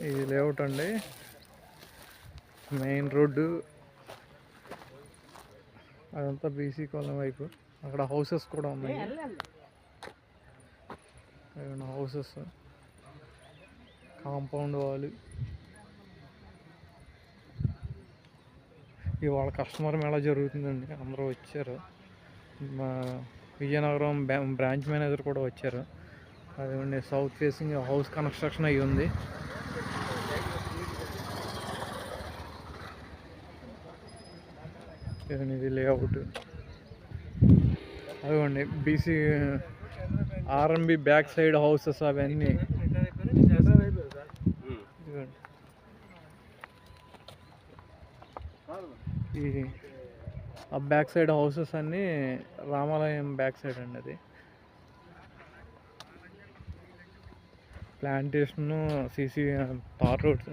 ఇది లేఅవుట్ అండి. Main road. అదంతా బీసీ కాలనీ వైపు. అక్కడ హౌసెస్ కూడా ఉన్నాయి. హౌసెస్. కాంపౌండ్ వాళ్ళు. ఇవాళ కస్టమర్ మేళా జరుగుతుందండి. అందరూ వచ్చారు. మా విజయనగరం బ్రా- బ్రాంచ్ మేనేజర్ కూడా వచ్చారు. అదేమండి సౌత్ ఫేసింగ్ హౌస్ కన్స్ట్రక్షన్ అయ్యి ఉంది. ఇది లేఅవుట్ అదిగోండి BC RMB back side houses అవన్నీ. ఈ ఆ బ్యాక్ సైడ్ హౌసెస్ అన్నీ రామాలయం బ్యాక్ సైడ్ అండి అది. Plantation CC tar roads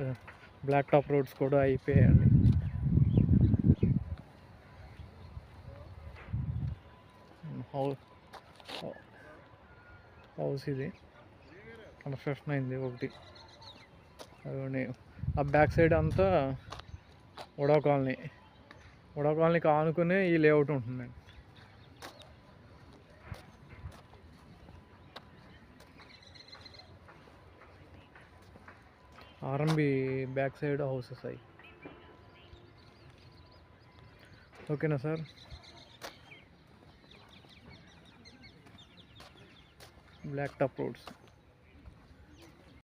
black top roads కూడా అయిపోయాయండి. హౌస్ హౌస్ ఇది. కన్స్ట్రక్షన్ అయింది ఒకటి. అదే ఆ బ్యాక్ సైడ్ అంతా ఉడా కాలనీ. ఉడా కాలనీకి ఆనుకునే ఈ లేఅవుట్ ఉంటుందండి. ఆర్ఎంబి బ్యాక్ సైడ్ హౌసెస్ అయ్యి ఓకేనా సార్ బ్లాక్ టాప్ రోడ్స్